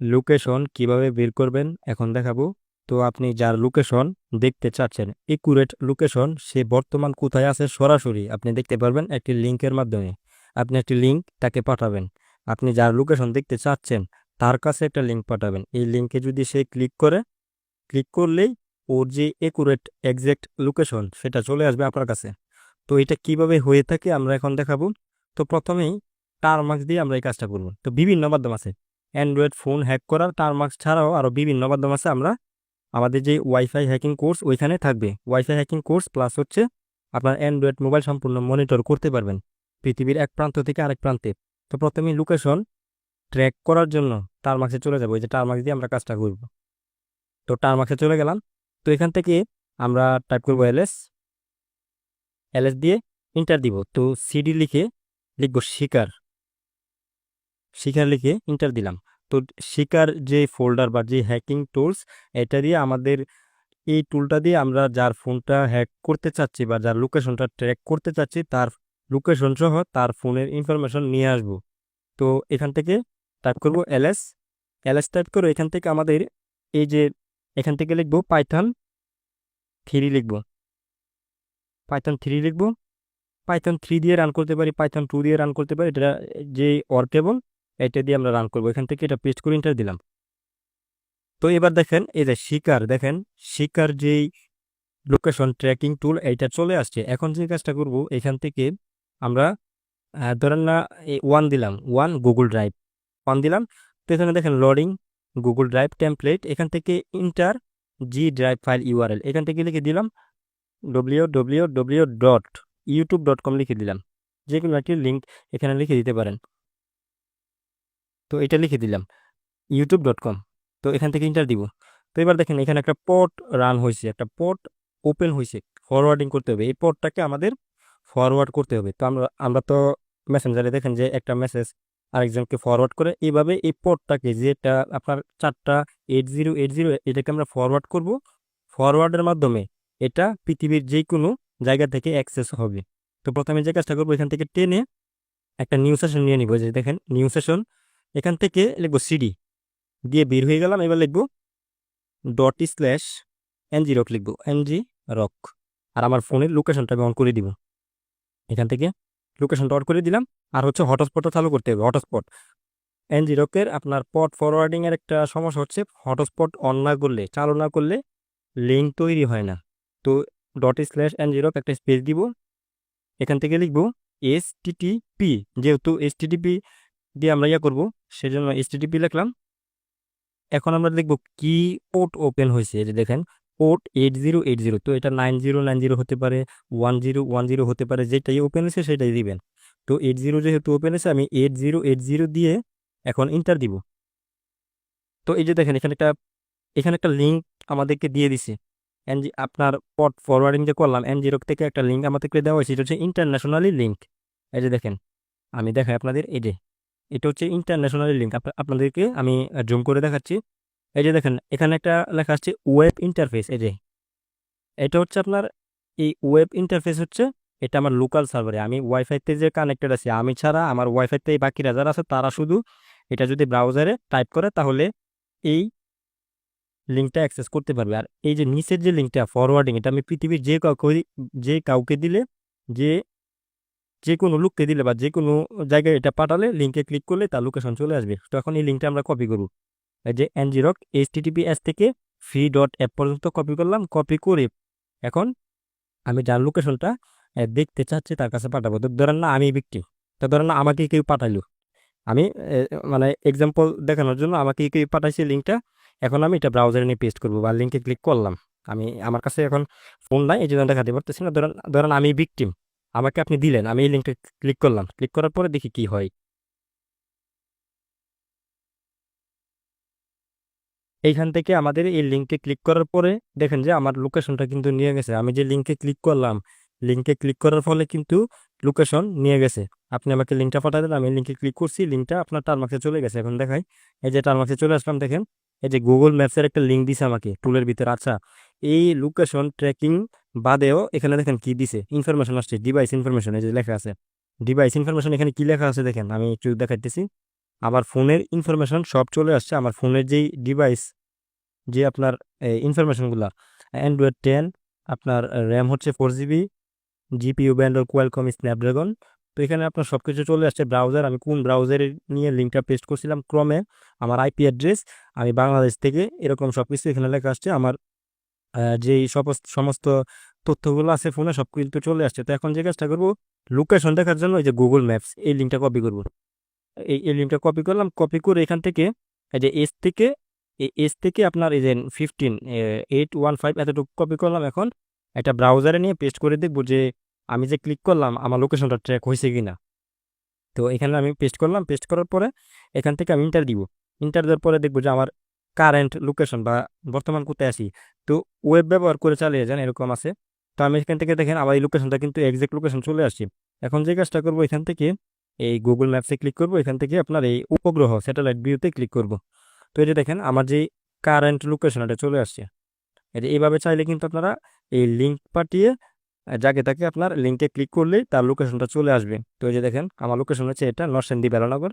Location কীভাবে বের করবেন এখন দেখাবো। তো আপনি যার লোকেশন দেখতে চাচ্ছেন একুরেট লোকেশন সে বর্তমান কোথায় আছে সরাসরি আপনি দেখতে পারবেন একটি লিঙ্কের মাধ্যমে। আপনি একটি লিঙ্ক তাকে পাঠাবেন। আপনি যার লোকেশন দেখতে চাচ্ছেন, তার কাছে একটা লিঙ্ক পাঠাবেন। এই লিঙ্কে যদি সে ক্লিক করে ক্লিক করলেই ওর যে একুরেট এক্সাক্ট লোকেশন সেটা চলে আসবে আপনার কাছে। তো এটা কীভাবে হয়ে থাকে আমরা এখন দেখাবো। তো প্রথমেই টারমার্কস দিয়ে আমরা এই কাজটা করব। তো বিভিন্ন মাধ্যম আছে। অ্যান্ড্রয়েড ফোন হ্যাক করার টারমার্কস ছাড়াও আরও বিভিন্ন মাধ্যম আছে আমরা। আমাদের যে ওয়াইফাই হ্যাকিং কোর্স ওইখানে থাকবে। ওয়াইফাই হ্যাকিং কোর্স প্লাস হচ্ছে আপনার অ্যান্ড্রয়েড মোবাইল সম্পূর্ণ মনিটর করতে পারবেন পৃথিবীর এক প্রান্ত থেকে আরেক প্রান্তে। তো প্রথমেই লোকেশন ট্র্যাক করার জন্য টারমার্কসে চলে যাব। এই যে টারমার্কস দিয়ে আমরা কাজটা করব। তো টারমার্কসে চলে গেলাম। তো এখান থেকে আমরা টাইপ করব এলএস এলএস দিয়ে ইন্টার দিব। তো সিডি লিখে লিখব শিকার। শিকার লিখে ইন্টার দিলাম। তো শিকার যে ফোল্ডার বা যে হ্যাকিং টুলস এটা দিয়ে আমাদের এই টুলটা দিয়ে আমরা যার ফোনটা হ্যাক করতে চাচ্ছি বা যার লোকেশনটা ট্র্যাক করতে চাচ্ছি, তার লোকেশন সহ তার ফোনের ইনফরমেশন নিয়ে আসব। তো এখান থেকে টাইপ করব এলএস এলএস টাইপ করে এখান থেকে আমাদের এই যে এখান থেকে লিখব পাইথন থ্রি লিখব। পাইথন থ্রি লিখব। পাইথন থ্রি দিয়ে রান করতে পারি পাইথন টু দিয়ে রান করতে পারি, এটা যে ওয়ার্কেবল এটা দিয়ে আমরা রান করব। এখান থেকে এটা পেস্ট করে ইন্টার দিলাম। তো এবার দেখেন, এই যে শিকার, দেখেন, শিকার যেই লোকেশন ট্র্যাকিং টুল এইটা চলে আসছে। এখন যে কাজটা করব, এখান থেকে আমরা ধরেন না ওয়ান দিলাম ওয়ান গুগল ড্রাইভ ওয়ান দিলাম, তো এখানে দেখেন লোডিং গুগল ড্রাইভ টেমপ্লেট এখান থেকে enter G drive file URL এখান থেকে লিখে দিলাম W W W dot YouTube dot com লিখে দিলাম। যে কোনো একটি লিঙ্ক এখানে লিখে দিতে পারেন। তো এটা লিখে দিলাম ইউটিউব ডট কম তো এখান থেকে ইন্টার দিব। তো এবার দেখেন এখানে একটা পট রান হয়েছে, একটা পট ওপেন হয়েছে ফরওয়ার্ডিং করতে হবে। এই পটটাকে আমাদের ফরওয়ার্ড করতে হবে। তো আমরা আমরা তো মেসেঞ্জারে দেখেন যে একটা মেসেজ আরেকজনকে ফরওয়ার্ড করে এইভাবে এই পটটাকে যেটা আপনার চারটা এইট জিরো এইট জিরো এটাকে আমরা ফরওয়ার্ড করব। ফরওয়ার্ডের মাধ্যমে এটা পৃথিবীর যে কোনো জায়গা থেকে অ্যাক্সেস হবে। তো প্রথমে যে কাজটা করব, এখান থেকে টেনে একটা নিউ সেশন নিয়ে নিব। যে দেখেন নিউ সেশন এখান থেকে লিখব সিডি দিয়ে বের হয়ে গেলাম, এবার লিখব ডট স্ল্যাশ এনজি রক লিখব এনজি রক আর আমার ফোনের লোকেশনটা আমি অন করে দিব। এখান থেকে লোকেশনটা অন করে দিলাম, আর হচ্ছে হটস্পটটা চালু করতে হবে হটস্পট এনজি রকের আপনার পট ফরওয়ার্ডিং এর একটা সমস্যা হচ্ছে হটস্পট অন না করলে, চালু না করলে লিঙ্ক তৈরি হয় না। তো ডট স্ল্যাশ এনজি রক একটা স্পেস দিব, এখান থেকে লিখব এস টিটিপি যেহেতু এস টিটিপি দিয়ে আমরা ইয়া করব, সেজন্য এস টিটিপি লিখলাম। এখন আমরা দেখব কি পোর্ট ওপেন হয়েছে যে দেখেন port eight zero eight zero তো এটা নাইন জিরো নাইন জিরো হতে পারে ওয়ান জিরো ওয়ান জিরো হতে পারে, যেটাই ওপেন হয়েছে সেটাই দিবেন। তো এইট জিরো যেহেতু ওপেন হয়েছে, আমি এইট জিরো এইট জিরো দিয়ে এখন ইন্টার দিব। তো এই যে দেখেন, এখানে একটা এখানে একটা লিঙ্ক আমাদেরকে দিয়ে দিছে। এনজি, আপনার পট ফরওয়ার্ডিং যে করলাম এন জিরো থেকে একটা লিঙ্ক আমাদেরকে দেওয়া হয়েছে, এটা হচ্ছে ইন্টারন্যাশনালি লিঙ্ক এই যে দেখেন, আমি দেখাই আপনাদের, এই যে। এটা হচ্ছে ইন্টারন্যাশনাল লিঙ্ক আপনাদেরকে আমি জুম করে দেখাচ্ছি। এই যে দেখেন, এখানে একটা লেখা আসছে ওয়েব ইন্টারফেস এই যে। এটা হচ্ছে আপনার, এই ওয়েব ইন্টারফেস হচ্ছে, এটা আমার লোকাল সার্ভারে আমি ওয়াইফাইতে যে কানেক্টেড আছি, আমি ছাড়া আমার ওয়াইফাইতে বাকিরা যারা আছে, তারা শুধু এটা যদি ব্রাউজারে টাইপ করে, তাহলে এই লিঙ্কটা অ্যাক্সেস করতে পারবে। আর এই যে নিচের যে লিঙ্কটা ফরওয়ার্ডিং এটা আমি পৃথিবীর যে কাউকে যে কাউকে দিলে, যে যে কোনো লোককে দিলে বা যে কোনো জায়গায় এটা পাঠালে লিঙ্কে ক্লিক করলে তার লোকেশন চলে আসবে। তো এখন এই লিঙ্কটা আমরা কপি করব। এই যে এনজিরক এইচ টিটিপি এস থেকে ফ্রি ডট অ্যাপ পর্যন্ত কপি করলাম। কপি করে এখন আমি যার লোকেশনটা দেখতে চাচ্ছি তার কাছে পাঠাবো। তো ধরেন না আমি বিক্রি তো ধরেন না আমাকে কেউ পাঠাইলো। আমি মানে এক্সাম্পল দেখানোর জন্য আমাকে কেউ পাঠাইছে লিঙ্কটা এখন আমি এটা ব্রাউজারে নিয়ে পেস্ট করব বা লিঙ্কে ক্লিক করলাম। আমি, আমার কাছে এখন ফোন নাই, এই জন্য দেখাতে পারতেছি না। ধরেন ধরেন আমি বিক্টিম আমাকে আপনি দিলেন, আমি এই লিঙ্কটা ক্লিক করলাম। ক্লিক করার পরে দেখি কি হয়। এইখান থেকে আমাদের এই লিঙ্কে ক্লিক করার পরে দেখেন যে আমার লোকেশনটা কিন্তু নিয়ে গেছে। আমি যে লিঙ্কে ক্লিক করলাম, লিঙ্কে ক্লিক করার ফলে কিন্তু লোকেশন নিয়ে গেছে। আপনি আমাকে লিঙ্কটা পাঠালেন আমি লিঙ্কে ক্লিক করছি, লিঙ্কটা আপনার টার্মার্কসে চলে গেছে। এখন দেখাই, এই যে টার্মার্কসে চলে আসলাম, দেখেন, এই যে গুগল ম্যাপসের একটা লিঙ্ক দিছে আমাকে টুলের ভিতরে আচ্ছা। এই লোকেশন ট্র্যাকিং বাদেও এখানে দেখেন কি দিছে? ইনফরমেশন আসছে ডিভাইস ইনফরমেশন এই যে লেখা আছে। ডিভাইস ইনফরমেশন এখানে কি লেখা আছে দেখেন, আমি একটু দেখাইতেছি। আমার ফোনের ইনফরমেশন সব চলে আসছে, আমার ফোনের যেই ডিভাইস যে আপনার ইনফরমেশনগুলো অ্যান্ড্রয়েড টেন আপনার র্যাম হচ্ছে four GB GPU vendor Qualcomm Snapdragon তো এখানে আপনার সব কিছু চলে আসছে ব্রাউজার আমি কোন ব্রাউজারে নিয়ে লিঙ্কটা পেস্ট করছিলাম? ক্রমে আমার আইপি অ্যাড্রেস আমি বাংলাদেশ থেকে এরকম সব কিছু এখানে লেখা আসছে, আমার যেই সমস্ত সমস্ত তথ্যগুলো আছে ফোনে সব কিন্তু চলে আসছে। তো এখন যে কাজটা করব লোকেশন দেখার জন্য এই যে গুগল ম্যাপস এই লিঙ্কটা কপি করব। এই এই লিঙ্কটা কপি করলাম কপি করে এখান থেকে এই যে এস থেকে, এই এস থেকে আপনার এই যে ফিফটিন এইট ওয়ান ফাইভ এতটুকু কপি করলাম এখন। একটা ব্রাউজারে নিয়ে পেস্ট করে দেখব যে আমি যে ক্লিক করলাম, আমার লোকেশনটা ট্র্যাক হয়েছে কি না তো এখানে আমি পেস্ট করলাম পেস্ট করার পরে এখান থেকে আমি ইন্টার দিব। ইন্টার দেওয়ার পরে দেখব যে আমার কারেন্ট লোকেশন বা বর্তমান কোথায় আছি? তো ওয়েব ব্যবহার করে চালিয়ে যান, এরকম আছে। তো আমি এখান থেকে দেখেন আমার এই লোকেশনটা কিন্তু এক্সাক্ট লোকেশন চলে আসছি। এখন যে কাজটা করব এখান থেকে এই গুগল ম্যাপসে ক্লিক করব, এখান থেকে আপনার এই উপগ্রহ স্যাটেলাইট ভিউতে ক্লিক করব। তো এই যে দেখেন আমার যে কারেন্ট লোকেশন এটা চলে আসছে। এই যে এইভাবে চাইলে কিন্তু আপনারা এই লিঙ্ক পাঠিয়ে যাকে তাকে আপনার লিঙ্কে ক্লিক করলেই তার লোকেশনটা চলে আসবে। তো এই যে দেখেন আমার লোকেশন হচ্ছে এটা নরসেন্দি বেলানগর।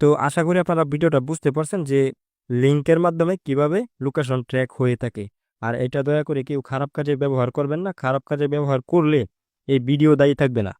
তো আশা করি আপনারা ভিডিওটা বুঝতে পারছেন যে লিঙ্কের মাধ্যমে কীভাবে লোকেশন ট্র্যাক হয়ে থাকে। আর এটা দয়া করে কেউ খারাপ কাজে ব্যবহার করবেন না। খারাপ কাজে ব্যবহার করলে এই ভিডিও দায়ী থাকবে না।